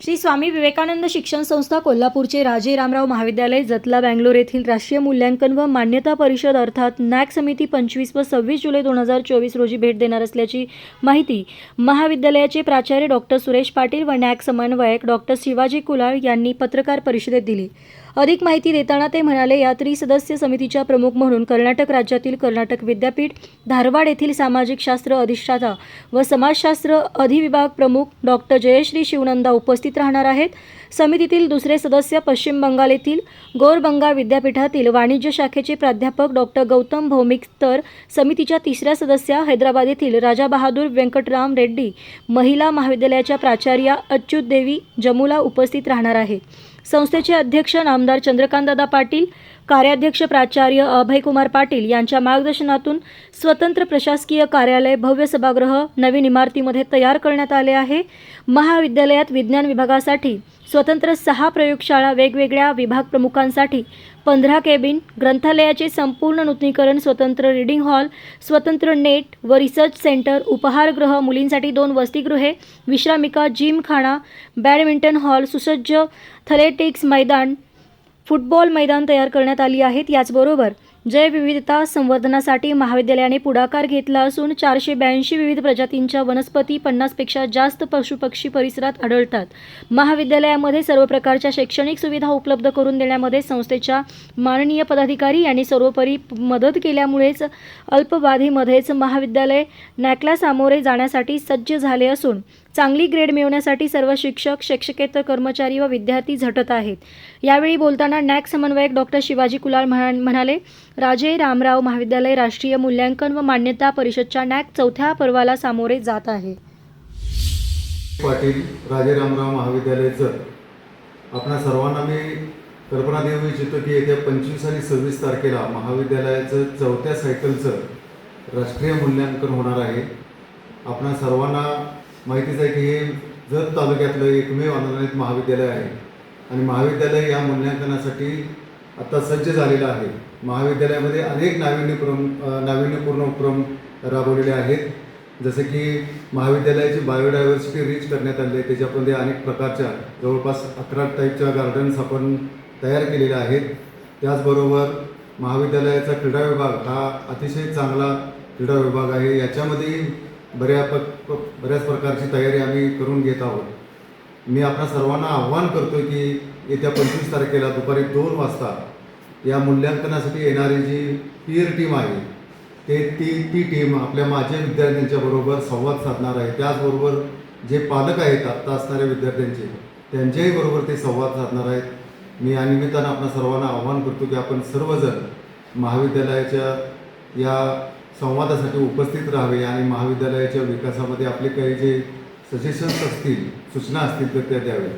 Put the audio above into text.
श्री स्वामी विवेकानंद शिक्षण संस्था कोल्हापूरचे राजे रामराव महाविद्यालय जतला बँगलोर येथील राष्ट्रीय मूल्यांकन व मान्यता परिषद अर्थात नॅक समिती पंचवीस व सव्वीस जुलै दोन हजार चोवीस रोजी भेट देणार असल्याची माहिती महाविद्यालयाचे प्राचार्य डॉक्टर सुरेश पाटील व नॅक समन्वयक डॉक्टर शिवाजी कुलाळ यांनी पत्रकार परिषदेत दिली. अधिक माहिती देताना ते म्हणाले या त्रिसदस्य समितीच्या प्रमुख म्हणून कर्नाटक राज्यातील कर्नाटक विद्यापीठ धारवाड येथील सामाजिक शास्त्र अधिष्ठाता व समाजशास्त्र अधिविभाग प्रमुख डॉक्टर जयश्री शिवनंदा उपस्थित राहणार आहेत. समितीतील दुसरे सदस्य पश्चिम बंगाल येथील गोरबंगा विद्यापीठातील वाणिज्य शाखेचे प्राध्यापक डॉक्टर गौतम भौमिक तर समितीच्या तिसऱ्या सदस्या हैदराबाद येथील राजा बहादूर व्यंकटराम रेड्डी महिला महाविद्यालयाच्या प्राचार्या अच्युत देवी जमुला उपस्थित राहणार आहेत संस्थेचे अध्यक्ष नामदार चंद्रकांतदादा पाटील कार्याध्यक्ष प्राचार्य अभयकुमार पाटील यांच्या मार्गदर्शनातून स्वतंत्र प्रशासकीय कार्यालय भव्य सभागृह नवीन इमारतीमध्ये तयार करण्यात आले आहे. महाविद्यालयात विज्ञान विभागासाठी स्वतंत्र सहा प्रयोगशाळा वेगवेगळ्या विभाग प्रमुखांसाठी पंधरा केबिन ग्रंथालयाचे संपूर्ण नूतनीकरण स्वतंत्र रीडिंग हॉल स्वतंत्र नेट व रिसर्च सेंटर उपहारगृह मुलींसाठी दोन वसतिगृहे विश्रामिका जिमखाना बॅडमिंटन हॉल सुसज्ज थलेटिक्स मैदान फुटबॉल मैदान तयार करण्यात आली आहेत. याचबरोबर जैवविविधता संवर्धनासाठी महाविद्यालयाने पुढाकार घेतला असून चारशे ब्याऐंशी विविध प्रजातींच्या वनस्पती पन्नासपेक्षा जास्त पशुपक्षी परिसरात आढळतात. महाविद्यालयामध्ये सर्व प्रकारच्या शैक्षणिक सुविधा उपलब्ध करून देण्यामध्ये संस्थेच्या माननीय पदाधिकारी यांनी सर्वोपरी मदत केल्यामुळेच अल्पवाधीमध्येच महाविद्यालय नॅकला सामोरे जाण्यासाठी सज्ज झाले असून चांगली ग्रेड मिळवण्यासाठी सर्व शिक्षक शिक्षकेतर कर्मचारी व विद्यार्थी झटत आहेत. यावेळी बोलताना नॅक समन्वयक डॉक्टर शिवाजी कुलाळ म्हणा म्हणाले राजे रामराव महाविद्यालय राष्ट्रीय मूल्यांकन व मान्यता परिषदच्या नॅक चौथ्या पर्वाला सामोरे जात आहे. पाटील राजेरामराव महाविद्यालयाचं. आपणा सर्वांना मी कल्पना देऊ इच्छितो की येत्या पंचवीस आणि सव्वीस तारखेला महाविद्यालयाचं चौथ्या सायकलचं राष्ट्रीय मूल्यांकन होणार आहे. आपणा सर्वांना माहितीच आहे की हे जत तालुक्यातलं एकमेव अनुदानित महाविद्यालय आहे. आणि महाविद्यालय या मूल्यांकनासाठी आता सज्ज झालेलं आहे. महाविद्यालयामध्ये अनेक नाविन्यपूर्ण नाविन्यपूर्ण उपक्रम राबवलेले आहेत. जसे की महाविद्यालयाची बायोडायव्हर्सिटी रीच करण्यात आली आहे. त्याच्यामध्ये अनेक प्रकारच्या जवळपास अकरा टाईपच्या गार्डन्स आपण तयार केलेल्या आहेत. त्याचबरोबर महाविद्यालयाचा क्रीडा विभाग हा अतिशय चांगला क्रीडा विभाग आहे. याच्यामध्ये बऱ्या प बऱ्याच प्रकारची तयारी आम्ही करून घेत आहोत. मी आपल्या सर्वांना आव्हान करतो की येत्या पंचवीस तारखेला दुपारी दोन वाजता या मूल्यांकनासाठी येणारी जी पीअर टीम आहे ते ती ती टीम आपल्या माझ्या विद्यार्थ्यांच्याबरोबर संवाद साधणार आहे. त्याचबरोबर जे पालक आहेत आत्ता असणाऱ्या विद्यार्थ्यांचे त्यांच्याही बरोबर ते संवाद साधणार आहेत. मी या निमित्तानं आपणा सर्वांना आव्हान करतो की आपण सर्वजण महाविद्यालयाच्या या संवादासाठी उपस्थित राहावे आणि महाविद्यालयाच्या विकासामध्ये आपले काही जे सजेशन्स असतील सूचना असतील तर त्या द्यावे.